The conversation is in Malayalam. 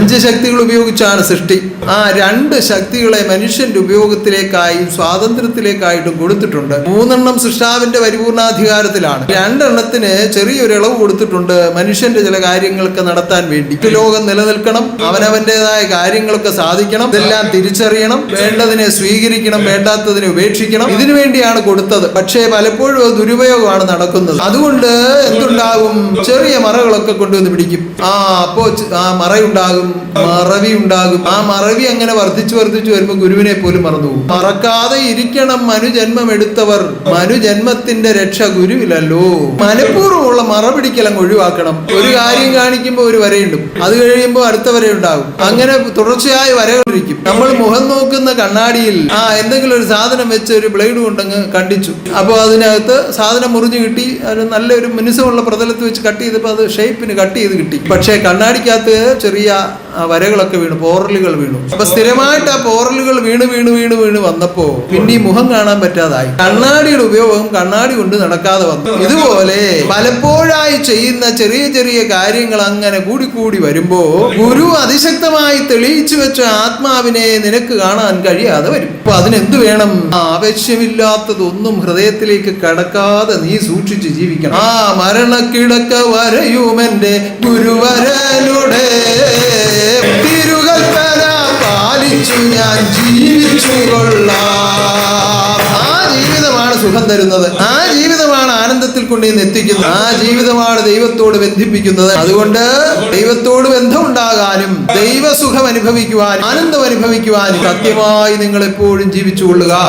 അഞ്ച് ശക്തികൾ ഉപയോഗിച്ചാണ് സൃഷ്ടി. ആ രണ്ട് ശക്തികളെ മനുഷ്യന്റെ ഉപയോഗത്തിലേക്കായും സ്വാതന്ത്ര്യത്തിലേക്കായിട്ടും കൊടുത്തിട്ടുണ്ട്. മൂന്നെണ്ണം സൃഷ്ടാവിന്റെ പരിപൂർണാധികാരത്തിലാണ്. രണ്ടെണ്ണത്തിന് ചെറിയൊരു ഇളവ് കൊടുത്തിട്ടുണ്ട് മനുഷ്യന്റെ ചില കാര്യങ്ങളൊക്കെ നടത്താൻ വേണ്ടി. ലോകം നിലനിൽക്കണം അവനവന്റേതായ കാര്യങ്ങളൊക്കെ സാധിക്കണം ഇതെല്ലാം തിരിച്ചറിയണം വേണ്ടതിനെ സ്വീകരിക്കണം വേണ്ടാത്തതിനെ ഉപേക്ഷിക്കണം. ഇതിനു വേണ്ടിയാണ് കൊടുത്തത്. പക്ഷേ പലപ്പോഴും ദുരുപയോഗമാണ് നടക്കുന്നത്. അതുകൊണ്ട് എന്തുണ്ടാകും? ചെറിയ മറകളൊക്കെ കൊണ്ടുവന്ന് പിടിക്കും. ആ അപ്പോ ആ മറയുണ്ടാകും. മറവി ഉണ്ടാകും ആ മറവി അങ്ങനെ വർദ്ധിച്ചു വർദ്ധിച്ചു വരുമ്പോൾ ഗുരുവിനെ പോലും മറന്നു മറക്കാതെ ഇരിക്കണം മനുജന്മം എടുത്തവർ മനുജന്മത്തിന്റെ രക്ഷ ഗുരുവിലല്ലോ. മനഃപൂർവമുള്ള മറപിടിക്കലങ്ങ് ഒഴിവാക്കണം. ഒരു കാര്യം കാണിക്കുമ്പോൾ ഒരു വരയുണ്ട്. അത് കഴിയുമ്പോൾ അടുത്ത വര ഉണ്ടാകും. അങ്ങനെ തുടർച്ചയായ വരകളിരിക്കും നമ്മൾ മുഖം നോക്കുന്ന കണ്ണാടിയിൽ ആ എന്തെങ്കിലും ഒരു സാധനം വെച്ച് ഒരു ബ്ലേഡ് കൊണ്ടങ്ങ് കണ്ടിച്ചു. അപ്പോൾ അതിനകത്ത് സാധനം മുറിഞ്ഞു കിട്ടി. അത് നല്ലൊരു മിനുസമുള്ള പ്രതലത്ത് വെച്ച് കട്ട് ചെയ്തപ്പോൾ അത് ഷേപ്പിന് കട്ട് ചെയ്ത് കിട്ടി. പക്ഷേ കണ്ണാടിക്കകത്ത് ചെറിയ ആ, വരകളൊക്കെ വീണു പോറലുകൾ വീണു. അപ്പൊ സ്ഥിരമായിട്ട് ആ പോറലുകൾ വീണ് വീണ് വീണ് വീണ് വന്നപ്പോ പിന്നെ ഈ മുഖം കാണാൻ പറ്റാതായി. കണ്ണാടിയുടെ ഉപയോഗം കണ്ണാടി കൊണ്ട് നടക്കാതെ വന്നു. ഇതുപോലെ പലപ്പോഴായി ചെയ്യുന്ന ചെറിയ ചെറിയ കാര്യങ്ങൾ അങ്ങനെ കൂടിക്കൂടി കൂടി വരുമ്പോ ഗുരു അതിശക്തമായി തെളിയിച്ചു വെച്ച ആത്മാവിനെ നിനക്ക് കാണാൻ കഴിയാതെ വരും. അപ്പൊ അതിനെന്ത് വേണം? ആവശ്യമില്ലാത്തതൊന്നും ഹൃദയത്തിലേക്ക് കടക്കാതെ നീ സൂക്ഷിച്ച് ജീവിക്കണം. ആ മരണക്കിടക്ക വരയുമെന്റെ ഗുരുവരനുടെ ഞാൻ ജീവിച്ചു ആ ജീവിതമാണ് സുഖം തരുന്നത്. ആ ജീവിതമാണ് ആനന്ദത്തിൽ കൊണ്ടുവന്ന് എത്തിക്കുന്നത്. ആ ജീവിതമാണ് ദൈവത്തോട് ബന്ധിപ്പിക്കുന്നത്. അതുകൊണ്ട് ദൈവത്തോട് ബന്ധമുണ്ടാകാനും ദൈവസുഖം അനുഭവിക്കുവാനും ആനന്ദം അനുഭവിക്കുവാനും സത്യമായി നിങ്ങൾ എപ്പോഴും ജീവിച്ചു കൊള്ളുക.